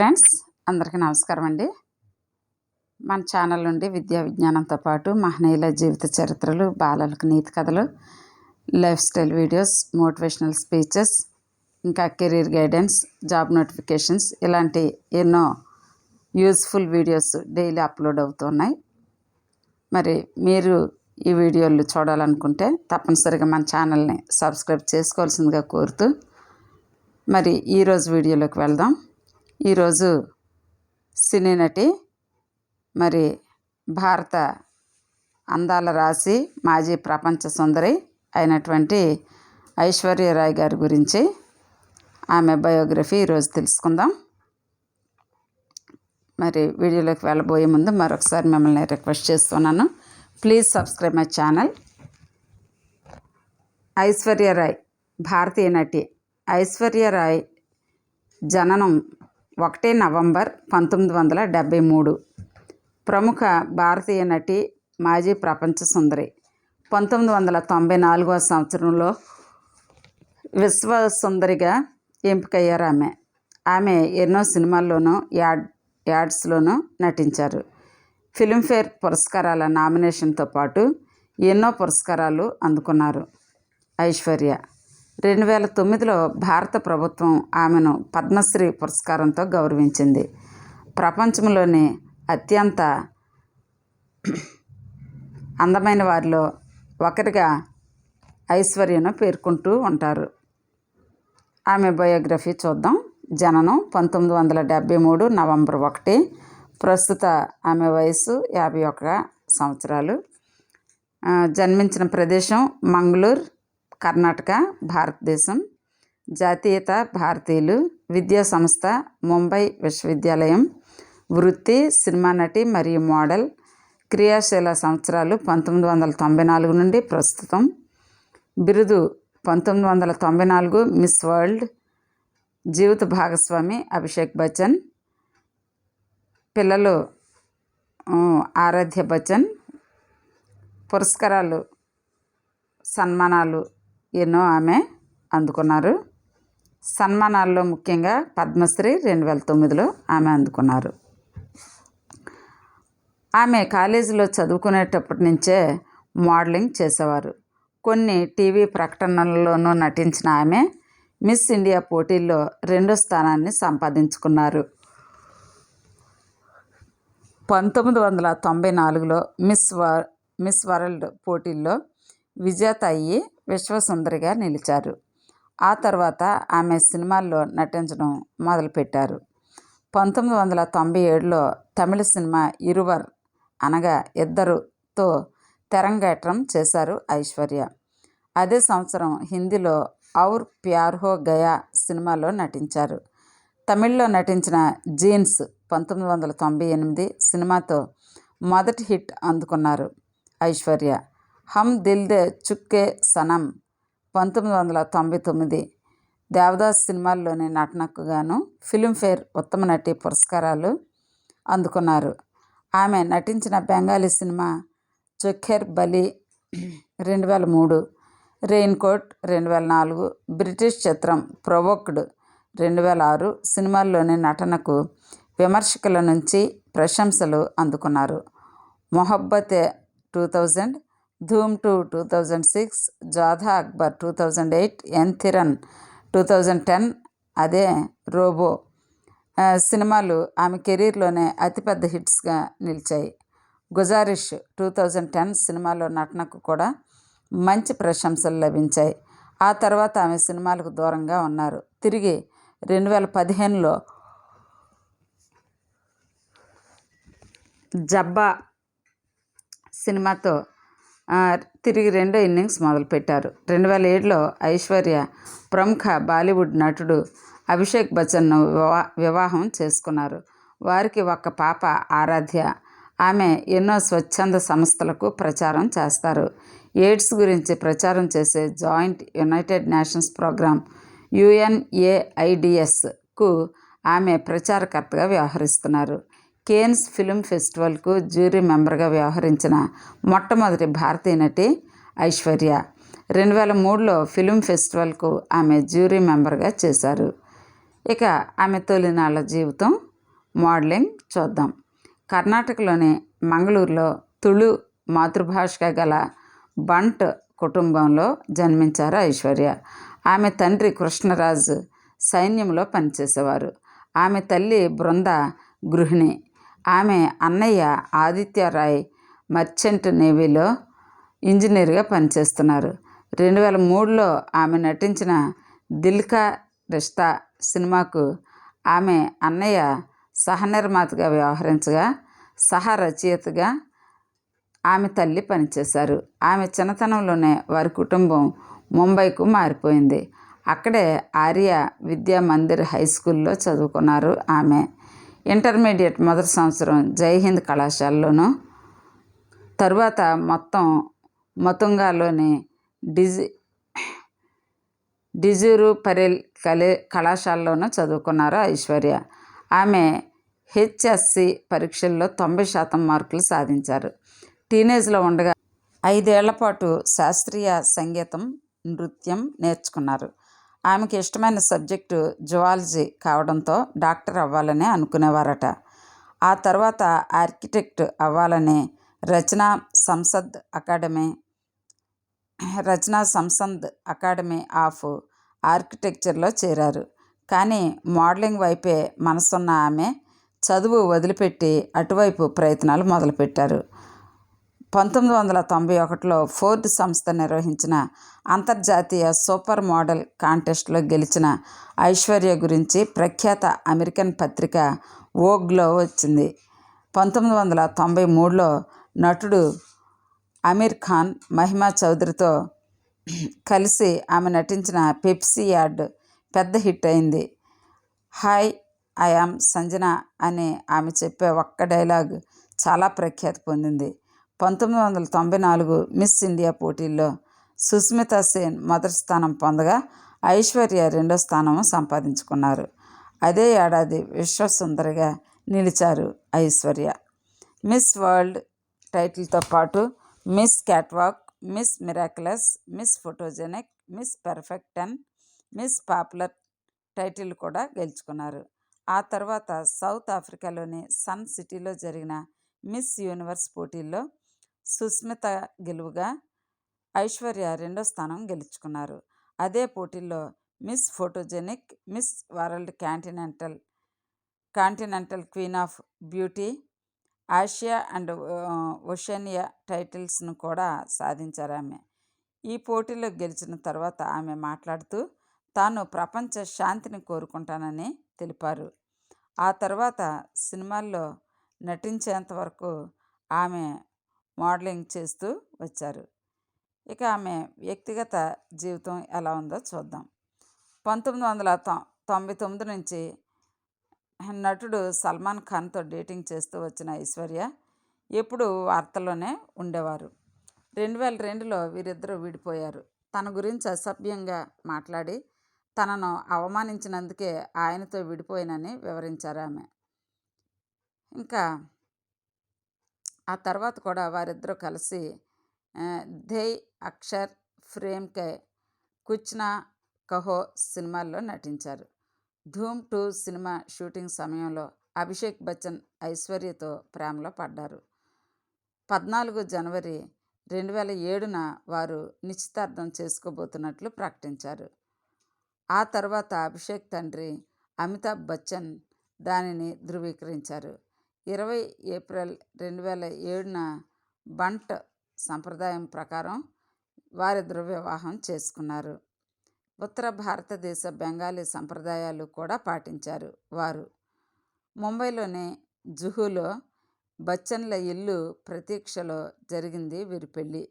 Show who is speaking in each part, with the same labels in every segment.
Speaker 1: Friends అందరికీ నమస్కారం అండి మన ఛానల్ నుండి విద్యా విజ్ఞానంతో పాటు మహనీయుల జీవిత చరిత్రలు బాలలకు నీతి కథలు life style videos motivational speeches ఇంకా కెరీర్ గైడెన్స్ జాబ్ నోటిఫికేషన్స్ ఇలాంటి ఎన్నో యూస్ఫుల్ వీడియోస్ డైలీ అప్లోడ్ అవుతున్నాయి మరి మీరు ఈ వీడియోలు చూడాలనుకుంటే తప్పనిసరిగా మన ఛానల్ని సబ్స్క్రైబ్ చేసుకోవాల్సిందిగా కోరుతూ మరి ఈరోజు వీడియోలోకి వెళ్దాం ఈరోజు సినీ నటి మరి భారత అందాల రాశి మాజీ ప్రపంచ సుందరి అయినటువంటి ఐశ్వర్యరాయ్ గారి గురించి ఆమె బయోగ్రఫీ ఈరోజు తెలుసుకుందాం మరి వీడియోలోకి వెళ్ళబోయే ముందు మరొకసారి మిమ్మల్ని రిక్వెస్ట్ చేస్తున్నాను please subscribe my channel Aishwarya Rai భారతీయ నటి ఐశ్వర్యరాయ్ జననం ఒకటి నవంబర్ పంతొమ్మిది వందల డెబ్భై మూడు ప్రముఖ భారతీయ నటి మాజీ ప్రపంచ సుందరి పంతొమ్మిది వందల తొంభై నాలుగో సంవత్సరంలో విశ్వ సుందరిగా ఎంపికయ్యారు ఆమె ఆమె ఎన్నో సినిమాల్లోనూ యాడ్ యాడ్స్లోనూ నటించారు ఫిల్మ్ఫేర్ పురస్కారాల నామినేషన్తో పాటు ఎన్నో పురస్కారాలు అందుకున్నారు ఐశ్వర్య రెండు వేల తొమ్మిదిలో భారత ప్రభుత్వం ఆమెను పద్మశ్రీ పురస్కారంతో గౌరవించింది ప్రపంచంలోనే అత్యంత అందమైన వారిలో ఒకరిగా ఐశ్వర్యను పేర్కొంటూ ఉంటారు ఆమె బయోగ్రఫీ చూద్దాం జననం పంతొమ్మిది వందల డెబ్భై మూడు నవంబర్ ఒకటి ప్రస్తుత ఆమె వయసు యాభై ఒక సంవత్సరాలు జన్మించిన ప్రదేశం మంగళూరు కర్ణాటక భారతదేశం జాతీయత భారతీయులు విద్యా సంస్థ ముంబై విశ్వవిద్యాలయం వృత్తి సినిమా నటి మరియు మోడల్ క్రియాశీల సంవత్సరాలు పంతొమ్మిది వందల తొంభై నాలుగు నుండి ప్రస్తుతం బిరుదు పంతొమ్మిది వందల తొంభై నాలుగు మిస్ వరల్డ్ జీవిత భాగస్వామి అభిషేక్ బచ్చన్ పిల్లలు ఆరాధ్య బచ్చన్ పురస్కారాలు సన్మానాలు ఎన్నో ఆమె అందుకున్నారు సన్మానాల్లో ముఖ్యంగా పద్మశ్రీ రెండు వేల తొమ్మిదిలో ఆమె అందుకున్నారు ఆమె కాలేజీలో చదువుకునేటప్పటి నుంచే మోడలింగ్ చేసేవారు కొన్ని టీవీ ప్రకటనల్లోనూ నటించిన ఆమె మిస్ ఇండియా పోటీల్లో రెండో స్థానాన్ని సంపాదించుకున్నారు పంతొమ్మిది వందల తొంభై నాలుగులో మిస్ మిస్ వరల్డ్ పోటీల్లో విజేత అయ్యి విశ్వసుందరిగా నిలిచారు ఆ తర్వాత ఆమె సినిమాల్లో నటించడం మొదలుపెట్టారు పంతొమ్మిది వందల తొంభై ఏడులో తమిళ సినిమా ఇరువర్ అనగా ఇద్దరుతో తెరంగేట్రం చేశారు ఐశ్వర్య అదే సంవత్సరం హిందీలో ఔర్ ప్యార్ హో గయా సినిమాలో నటించారు తమిళ్లో నటించిన జీన్స్ పంతొమ్మిది వందల తొంభై ఎనిమిది సినిమాతో మొదటి హిట్ అందుకున్నారు ఐశ్వర్య హమ్ దిల్దే చుక్కే సనం పంతొమ్మిది వందల తొంభై తొమ్మిది దేవదాస్ సినిమాల్లోని నటనకు గాను ఫిలింఫేర్ ఉత్తమ నటి పురస్కారాలు అందుకున్నారు ఆమె నటించిన బెంగాలీ సినిమా చుఖేర్ బలి రెండు వేల మూడు రెయిన్ కోట్ రెండు వేల నాలుగు బ్రిటిష్ చిత్రం ప్రొవోక్డ్ రెండు వేల ఆరు సినిమాల్లోని నటనకు విమర్శకుల నుంచి ప్రశంసలు అందుకున్నారు Mohabbatein two thousand Dhoom two two thousand six Jodhaa Akbar two thousand eight Enthiran two thousand ten అదే రోబో సినిమాలు ఆమె కెరీర్లోనే అతిపెద్ద హిట్స్గా నిలిచాయి గుజారిష్ టూ థౌజండ్ టెన్ సినిమాలో నటనకు కూడా మంచి ప్రశంసలు లభించాయి ఆ తర్వాత ఆమె సినిమాలకు దూరంగా ఉన్నారు తిరిగి రెండు వేల పదిహేనులో జబ్బా సినిమాతో తిరిగి రెండో ఇన్నింగ్స్ మొదలుపెట్టారు రెండు వేల ఏడులో ఐశ్వర్య ప్రముఖ బాలీవుడ్ నటుడు అభిషేక్ బచ్చన్ను వివా వివాహం చేసుకున్నారు వారికి ఒక పాప ఆరాధ్య ఆమె ఎన్నో స్వచ్ఛంద సంస్థలకు ప్రచారం చేస్తారు ఎయిడ్స్ గురించి ప్రచారం చేసే జాయింట్ యునైటెడ్ నేషన్స్ ప్రోగ్రామ్ యుఎన్ఏఐడిఎస్కు ఆమె ప్రచారకర్తగా వ్యవహరిస్తున్నారు కేన్స్ ఫిల్మ్ ఫెస్టివల్కు జ్యూరీ మెంబర్గా వ్యవహరించిన మొట్టమొదటి భారతీయ నటి ఐశ్వర్య రెండు వేల మూడులో ఫిల్మ్ ఫెస్టివల్కు ఆమె జ్యూరీ మెంబర్గా చేశారు ఇక ఆమె తొలినాళ్ళ జీవితం మోడలింగ్ చూద్దాం కర్ణాటకలోని మంగళూరులో తుళు మాతృభాషగా గల బంట్ కుటుంబంలో జన్మించారు ఐశ్వర్య ఆమె తండ్రి కృష్ణరాజు సైన్యంలో పనిచేసేవారు ఆమె తల్లి బృంద గృహిణి ఆమె అన్నయ్య ఆదిత్యరాయ్ మర్చెంట్ నేవీలో ఇంజనీర్గా పనిచేస్తున్నారు రెండు వేల మూడులో ఆమె నటించిన దిల్కా రిష్తా సినిమాకు ఆమె అన్నయ్య సహనిర్మాతగా వ్యవహరించగా సహ రచయితగా ఆమె తల్లి పనిచేశారు ఆమె చిన్నతనంలోనే వారి కుటుంబం ముంబైకు మారిపోయింది అక్కడే ఆర్య విద్యా మందిర్ హై స్కూల్లో చదువుకున్నారు ఆమె ఇంటర్మీడియట్ మొదటి సంవత్సరం జై హింద్ కళాశాలలోను తరువాత మొత్తం మతుంగాలోని డిజి డిజూరు పరిల్ కలే కళాశాలలోనూ చదువుకున్నారు ఐశ్వర్య ఆమె హెచ్ఎస్సి పరీక్షల్లో తొంభై శాతం మార్కులు సాధించారు టీనేజ్లో ఉండగా ఐదేళ్ల పాటు శాస్త్రీయ సంగీతం నృత్యం నేర్చుకున్నారు ఆమెకి ఇష్టమైన సబ్జెక్టు జువాలజీ కావడంతో డాక్టర్ అవ్వాలని అనుకునేవారట ఆ తర్వాత ఆర్కిటెక్ట్ అవ్వాలని Rachana Sansad academy Rachana Sansad academy of ఆర్కిటెక్చర్లో చేరారు కానీ మోడలింగ్ వైపే మనసున్న ఆమె చదువు వదిలిపెట్టి అటువైపు ప్రయత్నాలు మొదలుపెట్టారు పంతొమ్మిది వందల తొంభై ఒకటిలో ఫోర్డ్ సంస్థ నిర్వహించిన అంతర్జాతీయ సూపర్ మోడల్ కాంటెస్ట్లో గెలిచిన ఐశ్వర్య గురించి ప్రఖ్యాత అమెరికన్ పత్రిక ఓగ్లో వచ్చింది పంతొమ్మిది వందల తొంభై మూడులో నటుడు అమీర్ ఖాన్ మహిమా చౌదరితో కలిసి ఆమె నటించిన పెప్సీ యాడ్ పెద్ద హిట్ అయింది హాయ్ ఐ యామ్ సంజన అనే ఆమె చెప్పే ఒక్క డైలాగ్ చాలా ప్రఖ్యాతి పొందింది పంతొమ్మిది వందల తొంభై నాలుగు మిస్ ఇండియా పోటీల్లో సుస్మితా సేన్ మొదటి స్థానం పొందగా ఐశ్వర్య రెండో స్థానం సంపాదించుకున్నారు అదే ఏడాది విశ్వసుందరిగా నిలిచారు ఐశ్వర్య మిస్ వరల్డ్ టైటిల్తో పాటు Miss Catwalk Miss Miraculous Miss Photogenic Miss Perfect and Miss Popular title కూడా గెలుచుకున్నారు ఆ తర్వాత సౌత్ ఆఫ్రికాలోని సన్ సిటీలో జరిగిన మిస్ యూనివర్స్ పోటీల్లో సుస్మిత గెలువుగా ఐశ్వర్య రెండో స్థానం గెలుచుకున్నారు అదే పోటీల్లో Miss Photogenic Miss World Continental Continental Queen of Beauty Asia and Oceania టైటిల్స్ను కూడా సాధించారు ఆమె ఈ పోటీలో గెలిచిన తర్వాత ఆమె మాట్లాడుతూ తాను ప్రపంచ శాంతిని కోరుకుంటానని తెలిపారు ఆ తర్వాత సినిమాల్లో నటించేంత వరకు ఆమె మోడలింగ్ చేస్తూ వచ్చారు ఇక ఆమె వ్యక్తిగత జీవితం ఎలా ఉందో చూద్దాం పంతొమ్మిది వందల తొంభై తొమ్మిది నుంచి నటుడు సల్మాన్ ఖాన్తో డేటింగ్ చేస్తూ వచ్చిన ఐశ్వర్య ఎప్పుడు వార్తల్లోనే ఉండేవారు రెండు వేల రెండులో వీరిద్దరూ విడిపోయారు తన గురించి అసభ్యంగా మాట్లాడి తనను అవమానించినందుకే ఆయనతో విడిపోయినని వివరించారు ఆమె ఇంకా ఆ తర్వాత కూడా వారిద్దరూ కలిసి ధేయ్ అక్షర్ ఫ్రేమ్ కే కుచ్నా కహో సినిమాల్లో నటించారు ధూమ్ టూ సినిమా షూటింగ్ సమయంలో అభిషేక్ బచ్చన్ ఐశ్వర్యతో ప్రేమలో పడ్డారు పద్నాలుగు జనవరి రెండు వేల ఏడున వారు నిశ్చితార్థం చేసుకోబోతున్నట్లు ప్రకటించారు ఆ తర్వాత అభిషేక్ తండ్రి అమితాబ్ బచ్చన్ దానిని ధృవీకరించారు ఇరవై ఏప్రిల్ రెండు వేల ఏడున బంట్ సంప్రదాయం ప్రకారం వారిద్దరు వివాహం చేసుకున్నారు ఉత్తర భారతదేశ బెంగాలీ సంప్రదాయాలు కూడా పాటించారు వారు ముంబైలోని జుహులో బచ్చన్ల ఇల్లు ప్రతీక్షలో జరిగింది వీరి పెళ్ళి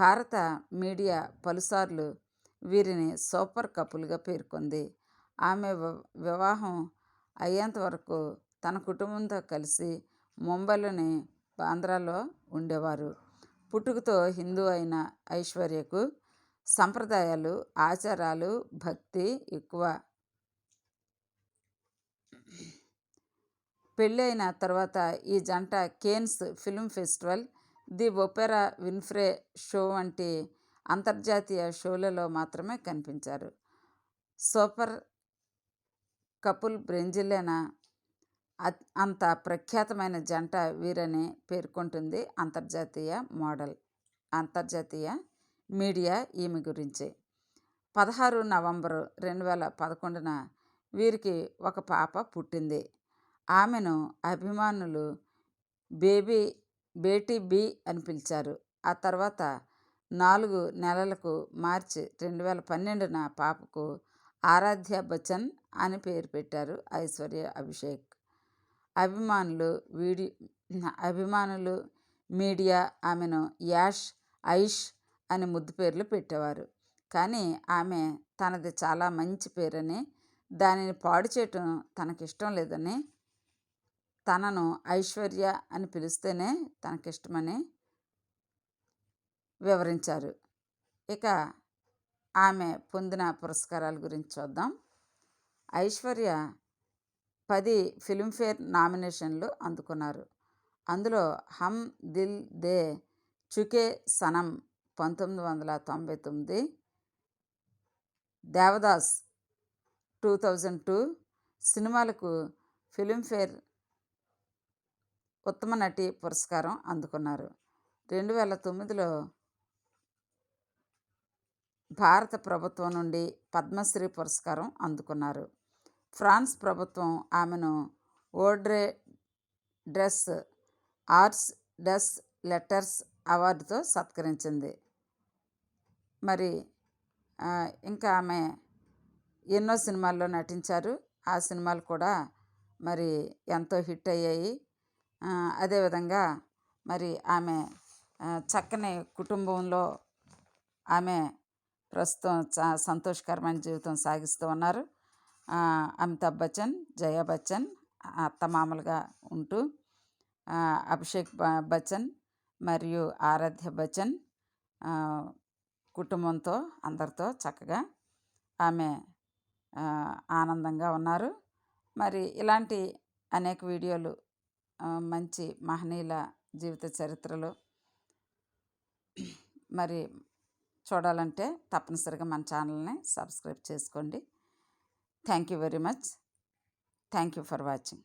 Speaker 1: భారత మీడియా పలుసార్లు వీరిని సూపర్ కపుల్గా పేర్కొంది ఆమె వివాహం అయ్యేంత వరకు తన కుటుంబంతో కలిసి ముంబైలోని బాంద్రాలో ఉండేవారు పుట్టుకతో హిందూ అయిన ఐశ్వర్యకు సంప్రదాయాలు ఆచారాలు భక్తి ఎక్కువ పెళ్ళైన తర్వాత ఈ జంట Cannes film festival the Oprah Winfrey show వంటి అంతర్జాతీయ షోలలో మాత్రమే కనిపించారు సూపర్ కపుల్ బ్రెంజిలేనా అంత ప్రఖ్యాతమైన జంట వీరని పేర్కొంటుంది అంతర్జాతీయ మోడల్ అంతర్జాతీయ మీడియా ఈమె గురించి పదహారు నవంబరు రెండు వేల పదకొండున వీరికి ఒక పాప పుట్టింది ఆమెను అభిమానులు బేబీ బేటీ బి అని పిలిచారు ఆ తర్వాత నాలుగు నెలలకు మార్చి రెండు వేల పన్నెండున పాపకు ఆరాధ్య బచ్చన్ అని పేరు పెట్టారు ఐశ్వర్య అభిషేక్ అభిమానులు వీడి అభిమానులు మీడియా ఆమెను యాష్ ఐష్ అని ముద్దు పేర్లు పెట్టేవారు కానీ ఆమె తనది చాలా మంచి పేరని దానిని పాడు చేయటం తనకిష్టం లేదని తనను ఐశ్వర్య అని పిలిస్తేనే తనకిష్టమని వివరించారు ఇక ఆమె పొందిన పురస్కారాల గురించి చూద్దాం ఐశ్వర్య పది ఫిల్మ్ఫేర్ నామినేషన్లు అందుకున్నారు అందులో హమ్ దిల్ దే చుకే సనం పంతొమ్మిది వందల తొంభై తొమ్మిది దేవదాస్ టూ థౌజండ్ టూ సినిమాలకు ఫిలింఫేర్ ఉత్తమ నటి పురస్కారం అందుకున్నారు రెండు వేల తొమ్మిదిలో భారత ప్రభుత్వం నుండి పద్మశ్రీ పురస్కారం అందుకున్నారు ఫ్రాన్స్ ప్రభుత్వం ఆమెను ఓడ్రే డ్రెస్ ఆర్ట్స్ డస్ లెటర్స్ అవార్డుతో సత్కరించింది మరి ఇంకా ఆమె ఎన్నో సినిమాల్లో నటించారు ఆ సినిమాలు కూడా మరి ఎంతో హిట్ అయ్యాయి అదేవిధంగా మరి ఆమె చక్కని కుటుంబంలో ఆమె ప్రస్తుతం సంతోషకరమైన జీవితం సాగిస్తూ ఉన్నారు అమితాబ్ బచ్చన్ జయా బచ్చన్ అత్తమామలుగా ఉంటూ అభిషేక్ బచ్చన్ మరియు ఆరాధ్య బచ్చన్ కుటుంబంతో అందరితో చక్కగా ఆమె ఆనందంగా ఉన్నారు మరి ఇలాంటి అనేక వీడియోలు మంచి మహనీయుల జీవిత చరిత్రలు మరి చూడాలంటే తప్పనిసరిగా మన ఛానల్ని సబ్స్క్రైబ్ చేసుకోండి Thank you very much. Thank you for watching.